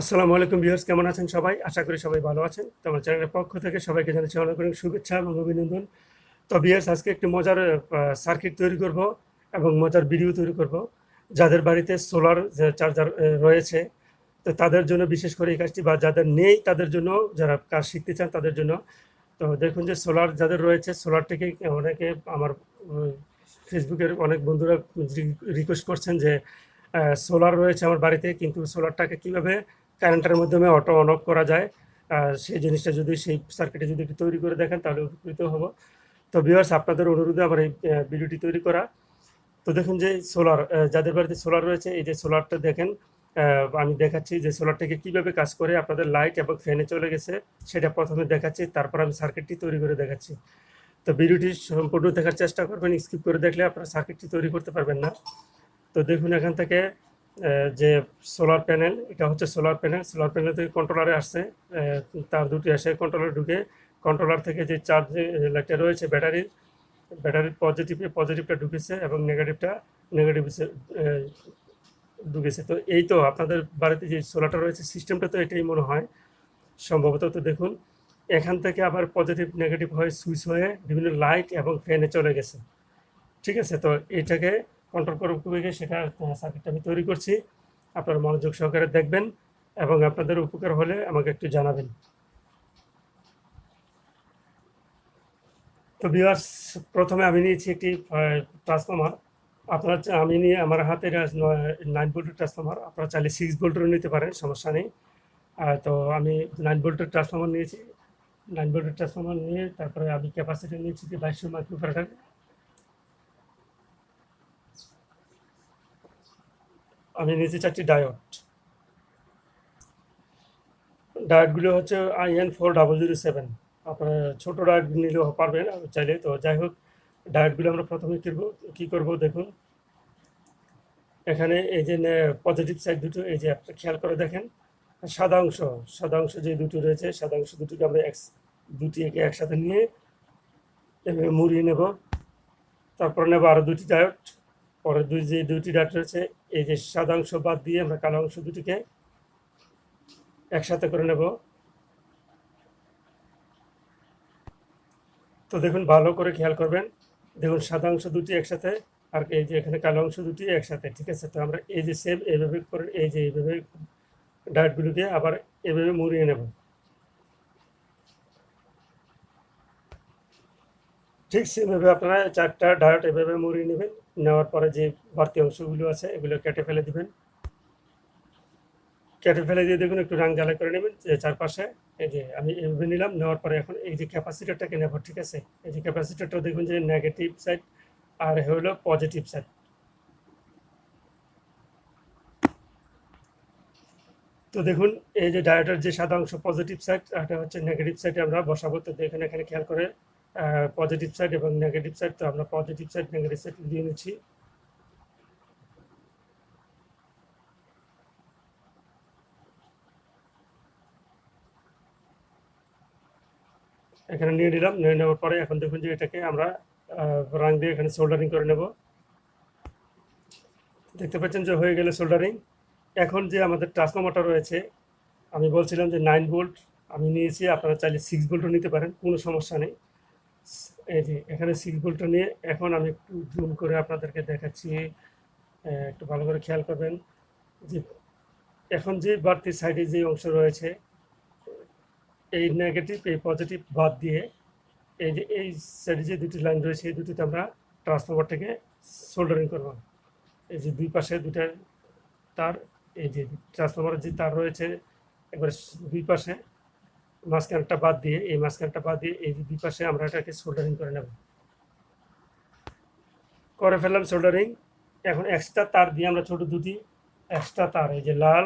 আসসালামু আলাইকুম ভিউয়ার্স, কেমন আছেন সবাই? আশা করি সবাই ভালো আছেন। তো আমার চ্যানেলের পক্ষ থেকে সবাইকে জানাচ্ছি অনেক অনেক শুভেচ্ছা এবং অভিনন্দন। তো ভিউয়ার্স, আজকে একটি মজার সার্কিট তৈরি করব এবং মজার ভিডিও তৈরি করব। যাদের বাড়িতে সোলার চার্জার রয়েছে, তো তাদের জন্য বিশেষ করে এই কাজটি বা যাদের নেই তাদের জন্য, যারা কাজ শিখতে চান তাদের জন্য। তো দেখুন যে সোলার যাদের রয়েছে সোলার থেকে অনেকে আমার ফেসবুকের অনেক বন্ধুরা রিকোয়েস্ট করছেন যে সোলার রয়েছে আমার বাড়িতে, কিন্তু সোলারটাকে কীভাবে কারেন্টের মাধ্যমে অটো অন অফ করা যায়। সেই জিনিসটা যদি সেই সার্কিটে যদি একটু তৈরি করে দেখেন, তাহলে উপকৃত হব। তো ভিউয়ার্স আপনাদের অনুরোধে আমার এই ভিডিওটি তৈরি করা। তো দেখুন যে সোলার যাদের বাড়িতে সোলার রয়েছে, এই যে সোলারটা দেখেন আমি দেখাচ্ছি যে সোলারটাকে কীভাবে কাজ করে। আপনাদের লাইট এবং ফ্যানে চলে গেছে, সেটা প্রথমে দেখাচ্ছি, তারপর আমি সার্কিটটি তৈরি করে দেখাচ্ছি। তো ভিডিওটি সম্পূর্ণ দেখার চেষ্টা করবেন স্কিপ করে দেখলে আপনারা সার্কিটটি তৈরি করতে পারবেন না। তো দেখুন এখান থেকে যে সোলার প্যানেল, এটা হচ্ছে সোলার প্যানেল। সোলার প্যানেল থেকে কন্ট্রোলারে আসছে তার দুটি আসে কন্ট্রোলার ঢুকে। কন্ট্রোলার থেকে যে চার্জ লাইটটা রয়েছে ব্যাটারির ব্যাটারির পজিটিভে পজিটিভটা ঢুকেছে এবং নেগেটিভটা নেগেটিভ ঢুকেছে। তো এই তো আপনাদের বাড়িতে যে সোলারটা রয়েছে সিস্টেমটা তো এটাই মনে হয়। সম্ভবত তো দেখুন, এখান থেকে আবার পজিটিভ নেগেটিভ হয়ে সুইচ হয়ে বিভিন্ন লাইট এবং ফ্যানে চলে গেছে। ঠিক আছে? তো এটাকে কন্ট্রোল করব করে সেটা সার্কিটটা আমি তৈরি করছি। আপনারা মনোযোগ সহকারে দেখবেন এবং আপনাদের উপকার হলে আমাকে একটু জানাবেন। তো বিয়ার্স প্রথমে আমি নিয়েছি একটি ট্রান্সফর্মার আপনারা আমি নিয়ে আমার হাতে নাইন ভোল্টের ট্রান্সফর্মার আপনারা চাইলে সিক্স ভোল্টেরও নিতে পারেন, সমস্যা নেই। তো আমি নাইন ভোল্টের ট্রান্সফর্মার নিয়েছি। নাইন ভোল্টের ট্রান্সফর্মার নিয়ে তারপরে আমি ক্যাপাসিটি নিয়েছি যে বাইশশো মাইক্রোফ্যারাডের আমি নিয়েছি চারটি ডায়োড। ডায়োডগুলো হচ্ছে IN four double zero seven. আপনার ছোটো ডায়োড নিলেও পারবেন চাইলে। তো যাই হোক, ডায়োডগুলো আমরা প্রথমে করব, কী করব দেখুন। এখানে এই যে পজিটিভ সাইড দুটো, এই যে একটা খেয়াল করে দেখেন। সাদা অংশ সাদা অংশ যে দুটো রয়েছে, সাদা অংশ দুটোকে আমরা এক, দুটি একে একসাথে নিয়ে এভাবে মুড়িয়ে নেব। তারপর নেব আরও দুটি ডায়োড। পরে দুই যে দুইটি ডায়োড রয়েছে, এই যে সাদা অংশ বাদ দিয়ে আমরা কালো অংশ দুটিকে একসাথে করে নেব। তো দেখুন, ভালো করে খেয়াল করবেন। দেখুন, সাদা অংশ দুটি একসাথে আর এই যে এখানে কালো অংশ দুটি একসাথে, ঠিক আছে? তো আমরা এই যে সেম এইভাবে করে, এই যে এইভাবে ডায়েটগুলোকে আবার এভাবে মুড়িয়ে নেব। ঠিক সেভাবে আপনারা চারটা ডায়েট এভাবে মুড়িয়ে নেবেন, নেওয়ার পরে যে বাড়তি অংশগুলো আছে এগুলো কেটে ফেলে দিবেন। কেটে ফেলে দিয়ে দেখুন, একটু রাং জ্বালা করে নেবেন, যে চারপাশে। এই যে আমি এভাবে নিলাম, নেওয়ার পরে এখন এই যে ক্যাপাসিটারটাকে নেব, ঠিক আছে? এই যে ক্যাপাসিটারটা দেখুন যে নেগেটিভ সাইড আর হলো পজিটিভ সাইড। তো দেখুন, এই যে ডায়োডের যে সাদা অংশ পজিটিভ সাইড, এটা হচ্ছে নেগেটিভ সাইডে আমরা বসাবো। তো দেখুন, এখানে খেয়াল করে পজিটিভ সাইড এবং নেগেটিভ সাইড তো আমরা পজিটিভ সাইড নেগেটিভ সাইড দিয়ে নিচ্ছি। এখানে নিয়ে নিলাম, নিয়ে নেওয়ার পরে এখন দেখুন যে এটাকে আমরা রাং দিয়ে এখানে সোল্ডারিং করে নেব। দেখতে পাচ্ছেন যে হয়ে গেলে সোল্ডারিং এখন যে আমাদের ট্রান্সফর্মারটা রয়েছে, আমি বলছিলাম যে নাইন ভোল্ট আমি নিয়েছি, আপনারা চাইলে সিক্স ভোল্টও নিতে পারেন, কোনো সমস্যা নেই। এই যে, এখানে ভোল্টটা নিয়ে এখন আমি একটু জুম করে আপনাদেরকে দেখাচ্ছি। একটু ভালো করে খেয়াল করবেন। যে, এখন যে বাড়তি সাইডে যে অংশ রয়েছে, এই নেগেটিভ এই পজিটিভ বাদ দিয়ে এই যে, এই সাইডে যে দুটি লাইন রয়েছে, এই দুটিতে আমরা ট্রান্সফর্মারটাকে সোল্ডারিং করব। এই যে, দুই পাশে দুটা তার, এই যে ট্রান্সফর্মারের যে তার রয়েছে, একবার দুই পাশে মাঝখানটা বাদ দিয়ে, এই মাঝখানটা বাদ দিয়ে, এই দুই পাশে আমরা এটাকে সোল্ডারিং করে নেব। করে ফেললাম সোল্ডারিং এখন এক্সট্রা তার দিয়ে আমরা ছোট দুটি এক্সট্রা তার, এই যে লাল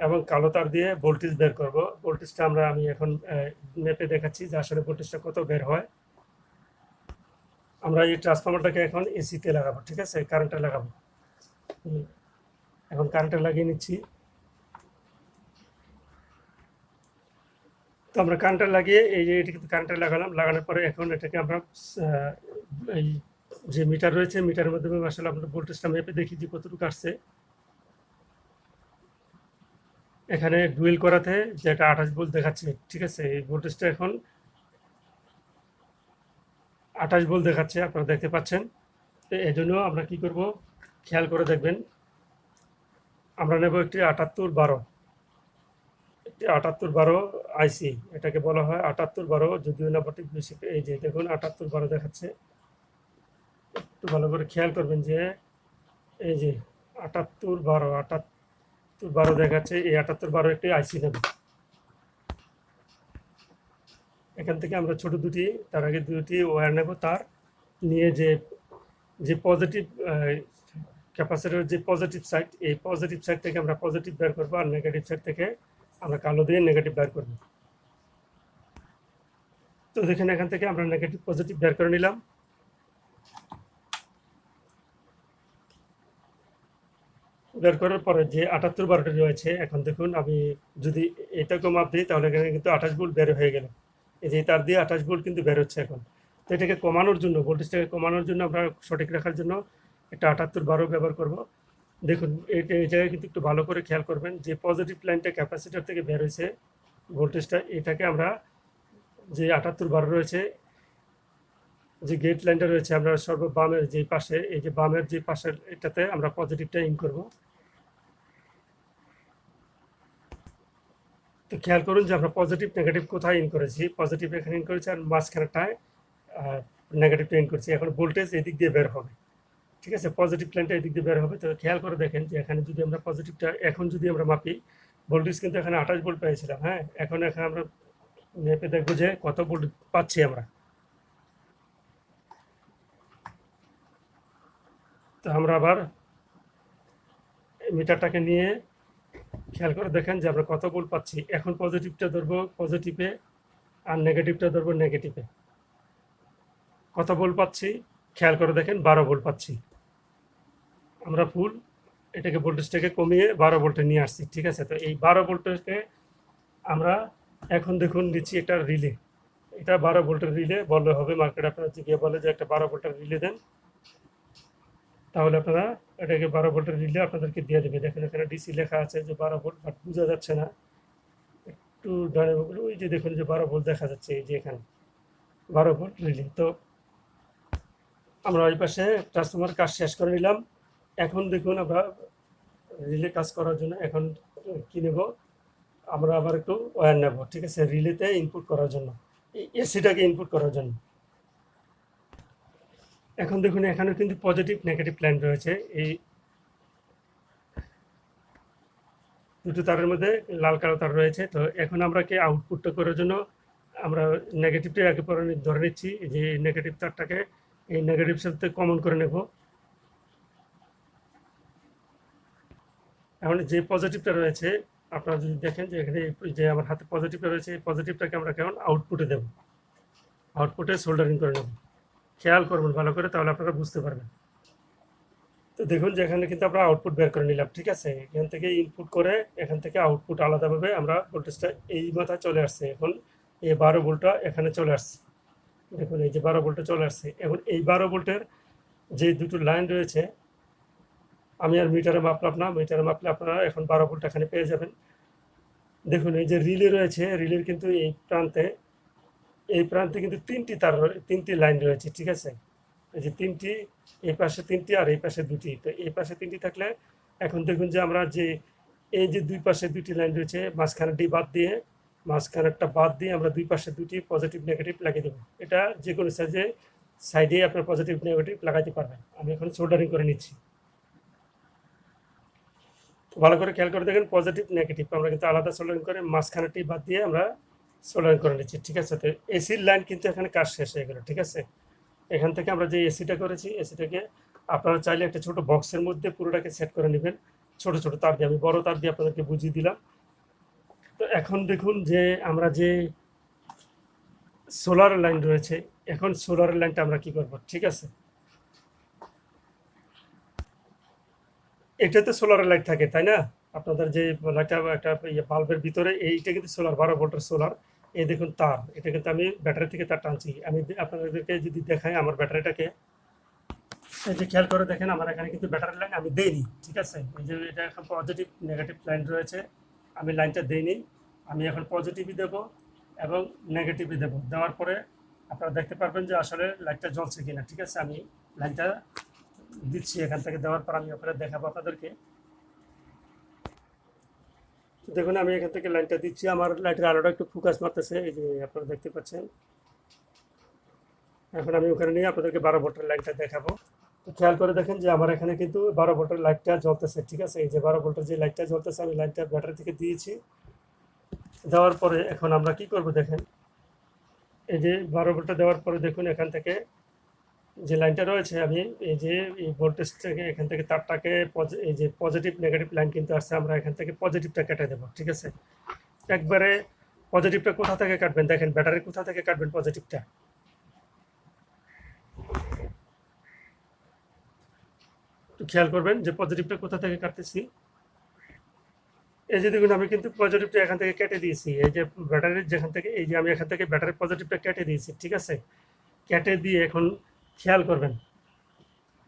এবং কালো তার দিয়ে ভোল্টেজ বের করব। ভোল্টেজটা আমরা, আমি এখন মেপে দেখাচ্ছি যে আসলে ভোল্টেজটা কত বের হয়। আমরা এই ট্রান্সফর্মারটাকে এখন এসিতে লাগাবো, ঠিক আছে? কারেন্টে লাগাবো। এখন কারেন্টে লাগিয়ে নিচ্ছি। তো আমরা কারেন্টে লাগিয়ে এই যে এটাকে কারেন্টে লাগালাম, লাগানোর পরে এখন এটাকে আমরা এই যে মিটার রয়েছে, মিটারের মাধ্যমে আসলে আমরা ভোল্টেজটা মেপে দেখি যে কতটুকু আসছে। এখানে ডুয়েল করাতে যে একটা আঠাশ ভোল্ট দেখাচ্ছে, ঠিক আছে? এই ভোল্টেজটা এখন আঠাশ ভোল্ট দেখাচ্ছে, আপনারা দেখতে পাচ্ছেন। তো এই জন্য আমরা কি করব? খেয়াল করে দেখবেন। আমরা নেব একটি আটাত্তর বারো। একটি আটাত্তর বারো আইসি এটাকে বলা হয় আটাত্তর বারো, যদিও ঠিক বেশি এই। যে দেখুন, আটাত্তর বারো দেখাচ্ছে। একটু ভালো করে খেয়াল করবেন যে, এই যে আটাত্তর বারো আটাত্তর বারো দেখাচ্ছে, এই আটাত্তর বারো একটি আইসি নেব। এখান থেকে আমরা ছোট দুটি, তার আগে দুটি ওয়্যার নেব। তার নিয়ে যে যে পজিটিভ ক্যাপাসিটার যে পজিটিভ সাইড এই পজিটিভ সাইড থেকে আমরা পজিটিভ বের করব, আর নেগেটিভ সাইড থেকে আমরা কালো দিয়ে নেগেটিভ বের করব। তো দেখেন এখান থেকে আমরা নেগেটিভ পজিটিভ বের করে নিলাম। বের করার পরে যে আটাত্তর বারোটা রয়েছে, এখন দেখুন আমি যদি এটাকে মাপ দিই, তাহলে এখানে কিন্তু আঠাশ ভোল্ট বের হয়ে গেল। এই যে তার দিয়ে আঠাশ ভোল্ট কিন্তু বের হচ্ছে এখন। তো এটাকে কমানোর জন্য ভোল্টেজটাকে কমানোর জন্য আমরা সঠিক রাখার জন্য একটা আটাত্তর বারো ব্যবহার করব। দেখুন এই জায়গায় কিন্তু একটু ভালো করে খেয়াল করবেন যে পজিটিভ লাইনটা ক্যাপাসিটার থেকে বের হয়েছে ভোল্টেজটা এটাকে আমরা যে আটাত্তর বারো রয়েছে, যে গেট লাইনটা রয়েছে, আমরা সর্ব বামের যে পাশে, এই যে বামের যে পাশের এটাতে আমরা পজিটিভটা ইন করব। তো খেয়াল করুন যে আমরা পজিটিভ নেগেটিভ কোথায় ইন করেছি? পজিটিভ এখানে ইন করেছি আর মাঝখানেটায় নেগেটিভটা ইন করছি। এখন ভোল্টেজ এদিক দিয়ে বের হবে। ঠিক আছে পজিটিভ লাইনটা এদিক দিয়ে বের হবে। তো খেয়াল করে দেখেন যে এখানে যদি আমরা পজিটিভটা এখন যদি আমরা মাপি ভোল্টেজ কিন্তু এখানে আঠাশ ভোল্ট পেয়েছিলাম হ্যাঁ? এখন এখানে আমরা মেপে দেখব যে কত ভোল্ট পাচ্ছি আমরা। তো আমরা আবার মিটারটাকে নিয়ে খেয়াল করে দেখেন যে আমরা কত ভোল্ট পাচ্ছি। এখন পজিটিভটা ধরবো পজিটিভে আর নেগেটিভটা ধরবো নেগেটিভে কত ভোল্ট পাচ্ছি? খেয়াল করে দেখেন, বারো ভোল্ট পাচ্ছি। আমরা ফুল এটাকে ভোল্টেজটাকে কমিয়ে বারো ভোল্টে নিয়ে আসছি, ঠিক আছে? তো এই বারো ভোল্টকে আমরা এখন দেখুন দিচ্ছি এটা রিলে। এটা বারো ভোল্টের রিলে বললে হবে। মার্কেট আপনারা জিজ্ঞেস বলে যে একটা বারো ভোল্টের রিলে দেন, তাহলে আপনারা এটাকে বারো ভোল্টের রিলে আপনাদেরকে দিয়ে দেবে। দেখেন এখানে ডিসি লেখা আছে যে বারো ভোল্ট, বাট বোঝা যাচ্ছে না। একটু বলে ওই যে দেখুন যে বারো ভোল্ট দেখা যাচ্ছে, এই যে এখানে বারো ভোল্ট রিলে। তো আমরা ওই পাশে ট্রান্সফর্মার কাজ শেষ করে নিলাম। এখন দেখুন আমরা রিলে কাজ করার জন্য এখন কি নেব? আমরা আবার একটু ওয়্যার নেব, ঠিক আছে? রিলেতে ইনপুট করার জন্য এসিটাকে ইনপুট করার জন্য। এখন দেখুন, এখানে কিন্তু পজিটিভ নেগেটিভ লাইন রয়েছে। এই দুটো তারের মধ্যে লাল, কালো তার রয়েছে। তো এখন আমরা কি আউটপুটটা করার জন্য আমরা নেগেটিভটা একে পরে ধরে নিচ্ছি, যে নেগেটিভ তারটাকে এই নেগেটিভ সাথে কমন করে নেব। এখন যে পজিটিভটা রয়েছে, আপনারা যদি দেখেন যে এখানে যে আমার হাতে পজিটিভটা রয়েছে, এই পজিটিভটাকে আমরা কেমন আউটপুটে দেব। আউটপুটে সোল্ডারিং করে নেব। খেয়াল করবেন ভালো করে, তাহলে আপনারা বুঝতে পারবেন। তো দেখুন যে এখানে কিন্তু আমরা আউটপুট বের করে নিলাম, ঠিক আছে? এখান থেকে ইনপুট করে এখান থেকে আউটপুট আলাদাভাবে আমরা ভোল্টেজটা এই মাথায় চলে আসছে। এখন এই বারো ভোল্টটা এখানে চলে আসছে। দেখুন এই যে বারো ভোল্টে চলে আসছে। এখন এই বারো ভোল্টের যে দুটো লাইন রয়েছে আমি আর মিটারে মাপলাম না, মিটারে মাপলে আপনারা এখন বারো ভোল্ট এখানে পেয়ে যাবেন। দেখুন, এই যে রিলে রয়েছে, রিলের কিন্তু এই প্রান্তে এই প্রান্তে কিন্তু তিনটি তার তিনটি লাইন রয়েছে, ঠিক আছে? এই যে তিনটি, এই পাশে তিনটি আর এই পাশে দুটি। তো এই পাশে তিনটি থাকলে এখন দেখুন যে আমরা যে, এই যে দুই পাশে দুটি লাইন রয়েছে, মাঝখানেরটি বাদ দিয়ে, মাঝখানেরটা বাদ দিয়ে আমরা দুই পাশে দুটি পজিটিভ নেগেটিভ লাগিয়ে দেবো। এটা যে কোনো সাইজে সাইডে আপনার পজিটিভ নেগেটিভ লাগাইতে পারবেন। আমি এখন সোল্ডারিং করে নিচ্ছি। ভালো করে খেয়াল করে দেখেন পজিটিভ নেগেটিভ আমরা কিন্তু আলাদা সোল্ডারিং করে মাঝখানেটি বাদ দিয়ে আমরা সোল্ডারিং করে নিচ্ছি, ঠিক আছে? তো এসির লাইন কিন্তু এখানে কাজ শেষ হয়ে গেল, ঠিক আছে? এখান থেকে আমরা যে এসিটা করেছি এসিটাকে আপনারা চাইলে একটা ছোট বক্সের মধ্যে পুরোটাকে সেট করে নেবেন। ছোট ছোট তার দিয়ে, আমি বড় তার দিয়ে আপনাদেরকে বুঝিয়ে দিলাম। তো এখন দেখুন যে আমরা যে সোলার লাইন রয়েছে, এখন সোলার লাইনটা আমরা কি করব, ঠিক আছে? এটাতে সোলার লাইট থাকে, তাই না? আপনাদের যে লাইটটা একটা ইয়ে বাল্বের ভিতরে, এইটা কিন্তু সোলার বারো ভোল্টের সোলার এই দেখুন তার, এটা কিন্তু আমি ব্যাটারি থেকে তার টানছি। আমি আপনাদেরকে যদি দেখাই আমার ব্যাটারিটাকে, এই যে খেয়াল করে দেখেন, আমার এখানে কিন্তু ব্যাটারি লাইন আমি দেইনি, ঠিক আছে? এই যে এটা এখন পজিটিভ নেগেটিভ লাইন রয়েছে। আমি লাইনটা দিইনি, আমি এখন পজিটিভই দেব এবং নেগেটিভই দেব। দেওয়ার পরে আপনারা দেখতে পারবেন যে আসলে লাইটটা জ্বলছে কিনা, ঠিক আছে? আমি লাইনটা দিচ্ছি, এখান থেকে দেওয়ার পর আমি ওখানে দেখাবো আপনাদেরকে। দেখুন, আমি এখান থেকে লাইনটা দিচ্ছি। আমার লাইটের আলোটা একটু ফোকাস মারতেছে, এই যে আপনারা দেখতে পাচ্ছেন। এখন আমি ওখানে নিয়ে আপনাদেরকে বারো ভোল্টের লাইনটা দেখাবো। তো খেয়াল করে দেখেন যে আমার এখানে কিন্তু বারো ভোল্টের লাইটটা জ্বলতেছে, ঠিক আছে? এই যে বারো ভোল্টের যে লাইটটা জ্বলতেছে, আমি লাইটটা ব্যাটারি থেকে দিয়েছি। দেওয়ার পরে এখন আমরা কি করব দেখেন? এই যে বারো ভোল্টটা দেওয়ার পরে দেখুন এখান থেকে যে লাইনটা রয়েছে, আমি এই যে এই ভোল্টেজ থেকে এখান থেকে তারটাকে এই যে পজিটিভ নেগেটিভ লাইন কিন্তু আসছে, আমরা এখান থেকে পজিটিভটা কেটে দেবো, ঠিক আছে? একবারে পজিটিভটা কোথা থেকে কাটবেন? দেখেন ব্যাটারি কোথা থেকে কাটবেন পজিটিভটা একটু খেয়াল করবেন যে পজিটিভটা কোথা থেকে কাটতেছি? এই যে দেখুন, আমি কিন্তু পজিটিভটা এখান থেকে কেটে দিয়েছি, এই যে ব্যাটারির যেখান থেকে, এই যে আমি এখান থেকে ব্যাটারির পজিটিভটা কেটে দিয়েছি, ঠিক আছে? কেটে দিয়ে এখন খেয়াল করবেন।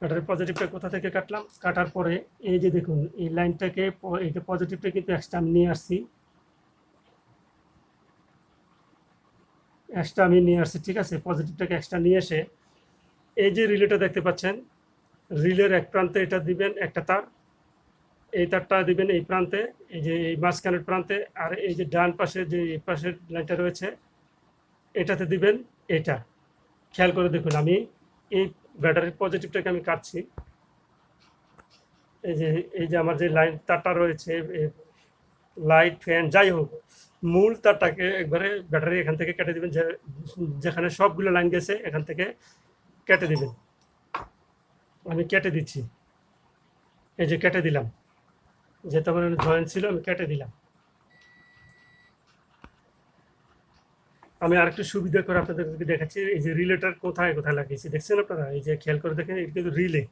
ব্যাটারির পজিটিভটা কোথা থেকে কাটলাম? কাটার পরে এই যে দেখুন, এই লাইনটাকে প- এই যে পজিটিভটা কিন্তু এক্সট্রা আমি নিয়ে আসছি। এক্সট্রা আমি নিয়ে আসছি, ঠিক আছে? পজিটিভটাকে এক্সট্রা নিয়ে এসে এই যে রিলেটা দেখতে পাচ্ছেন রিলের এক প্রান্তে এটা দিবেন একটা তার। এই তারটা দিবেন এই প্রান্তে, এই যে এই মাঝখানের প্রান্তে, আর এই যে ডান পাশে যে এই পাশের লাইনটা রয়েছে, এটাতে দিবেন এটা খেয়াল করে দেখুন, আমি এই ব্যাটারির পজিটিভটাকে আমি কাটছি। এই যে এই যে আমার যে লাইন তারটা রয়েছে লাইট ফ্যান যাই হোক, মূল তারটাকে একবারে ব্যাটারি এখান থেকে কেটে দিবেন যেখানে সবগুলো লাইন গেছে, এখান থেকে কেটে দিবেন। আমি কেটে দিচ্ছি। এই যে, কেটে দিলাম। যেহেতু আমার জয়েন্ট ছিল, আমি কেটে দিলাম। আমি আরেকটু সুবিধা করে আপনাদেরকে দেখাচ্ছি, এই যে রিলেটার কোথায় কোথায় লাগিয়েছি। দেখছেন আপনারা? এই যে খেয়াল করে দেখেন এটা কিন্তু রিলে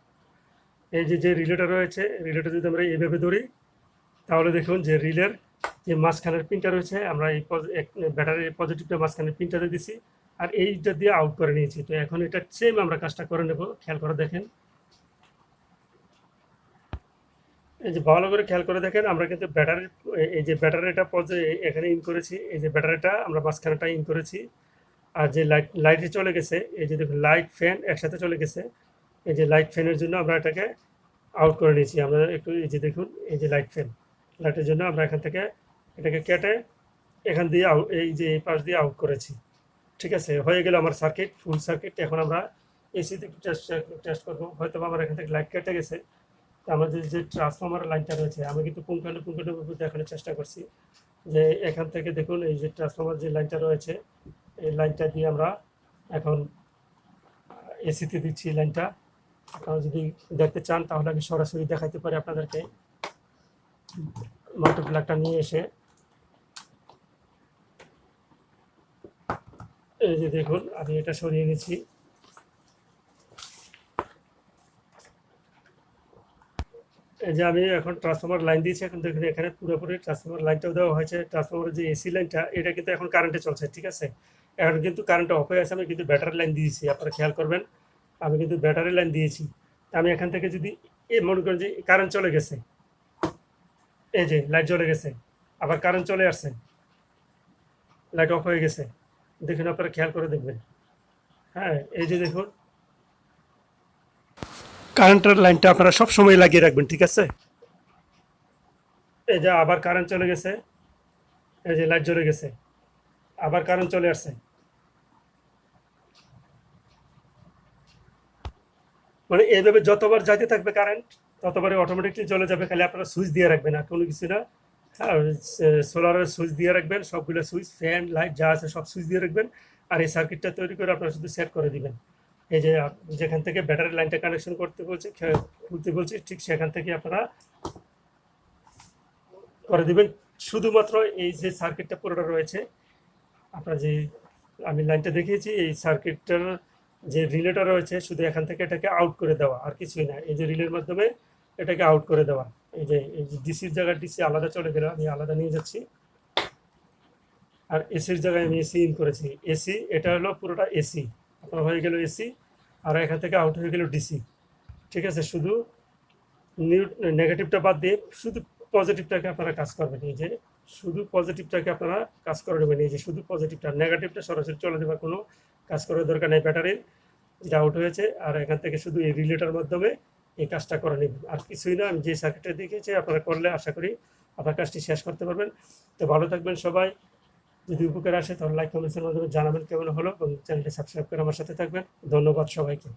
এই যে যে রিলেটা রয়েছে রিলেটা যদি আমরা এইভাবে ধরি, তাহলে দেখুন যে রিলের যে মাঝখানের পিনটা রয়েছে, আমরা এই ব্যাটারির পজিটিভটা মাঝখানের পিনটাতে দিছি, আর এইটা দিয়ে আউট করে নিয়েছি। তো এখন এটা সেম আমরা কাজটা করে নেব। খেয়াল করে দেখেন। এই যে ভালো করে খেয়াল করে দেখেন, আমরা কিন্তু ব্যাটারি, এই যে ব্যাটারিটা পর্যায়ে এখানে ইন করেছি, এই যে ব্যাটারিটা আমরা মাঝখানেটা ইন করেছি। আর যে লাইট লাইটে চলে গেছে, এই যে দেখুন লাইট ফ্যান একসাথে চলে গেছে। এই যে লাইট ফ্যানের জন্য আমরা এটাকে আউট করে নিয়েছি। আমরা একটু এই যে দেখুন, এই যে লাইট ফ্যান লাইটের জন্য আমরা এখান থেকে এটাকে কেটে এখান দিয়ে আউট এই যে এই পাশ দিয়ে আউট করেছি। ঠিক আছে? হয়ে গেল আমার সার্কিট ফুল সার্কিট এখন আমরা এসিতে টেস্ট টেস্ট করব। হয়তো আমার এখান থেকে লাইট কেটে গেছে। আমাদের যে ট্রান্সফর্মার লাইনটা রয়েছে, আমি কিন্তু পুঙ্খানু পুঙ্খানুভাবে দেখানোর চেষ্টা করছি যে এখান থেকে দেখুন, এই যে ট্রান্সফর্মার যে লাইনটা রয়েছে, এই লাইনটা দিয়ে আমরা এখন এসিতে দিচ্ছি লাইনটা আপনারা যদি দেখতে চান, তাহলে আমি সরাসরি দেখাতে পারি আপনাদেরকে। মাল্টিপ্লাগটা নিয়ে এসে। এই যে দেখুন, আমি এটা সরিয়ে নিচ্ছি। যে আমি এখন ট্রান্সফর্মার লাইন দিয়েছি, এখন দেখুন এখানে পুরোপুরি ট্রান্সফর্মার লাইনটাও দেওয়া হয়েছে। ট্রান্সফর্মারের যে এসি লাইনটা এটা কিন্তু এখন কারেন্টে চলছে, ঠিক আছে? এখন কিন্তু কারেন্টটা অফ হয়ে আছে, আমি কিন্তু ব্যাটারি লাইন দিয়েছি, আপনারা খেয়াল করবেন। আমি কিন্তু ব্যাটারি লাইন দিয়েছি। আমি এখান থেকে যদি এ মনে করেন যে কারেন্ট চলে গেছে। এই যে লাইট জ্বলে গেছে, আবার কারেন্ট চলে আসছে। লাইট অফ হয়ে গেছে। দেখুন, আপনারা খেয়াল করে দেখবেন। হ্যাঁ এই যে দেখুন কারেন্টের লাইনটা আপনারা সব সময় লাগিয়ে রাখবেন, ঠিক আছে? এই যে আবার কারেন্ট চলে গেছে, এই যে লাইট জ্বলে গেছে, আবার কারেন্ট চলে আসছে। মানে এইভাবে যতবার যাইতে থাকবে কারেন্ট, ততবারই অটোমেটিকলি চলে যাবে, খালি আপনারা সুইচ দিয়ে রাখবেন আর কোনো কিছু না। হ্যাঁ সোলারের সুইচ দিয়ে রাখবেন, সবগুলো সুইচ ফ্যান লাইট যা আছে সব সুইচ দিয়ে রাখবেন, আর এই সার্কিটটা তৈরি করে আপনারা শুধু সেট করে দিবেন। এই যে যেখান থেকে ব্যাটারি লাইনটা কানেকশন করতে বলছে খুলতে বলছে, ঠিক সেখান থেকে আপনারা করে দেবেন। শুধুমাত্র এই যে সার্কিটটা পুরোটা রয়েছে, আপনার যে আমি লাইনটা দেখিয়েছি, এই সার্কিটটার যে রিলেটা রয়েছে, শুধু এখান থেকে এটাকে আউট করে দেওয়া, আর কিছুই না। এই যে রিলের মাধ্যমে এটাকে আউট করে দেওয়া। এই যে এই যে ডিসির জায়গায় ডিসি আলাদা চলে গেল, আমি আলাদা নিয়ে যাচ্ছি। আর এসির জায়গায় আমি এসি ইন করেছি। এসি এটা হলো পুরোটা এসি আপনার হয়ে গেল এসি, আর এখান থেকে আউট হয়ে গেল ডিসি ঠিক আছে, শুধু নিউ নেগেটিভটা বাদ দিয়ে শুধু পজিটিভটাকে আপনারা কাজ করবেন। এই যে শুধু পজিটিভটাকে আপনারা কাজ করে নেবেন। এই যে শুধু পজিটিভটা নেগেটিভটা সরাসরি চলে দেওয়ার কোনো কাজ করার দরকার নেই ব্যাটারির যেটা আউট হয়েছে, আর এখান থেকে শুধু এই রিলেটার মাধ্যমে এই কাজটা করে নেবেন। আর কিছুই না, আমি যে সার্কিটটা দেখেছি আপনারা করলে আশা করি আপনার কাজটি শেষ করতে পারবেন। তো ভালো থাকবেন সবাই। যদি উপকার আসে তাহলে লাইক কমেন্টসের মাধ্যমে জানাবেন কেমন হলো এবং চ্যানেলটি সাবস্ক্রাইব করে আমার সাথে থাকবেন। ধন্যবাদ সবাইকে।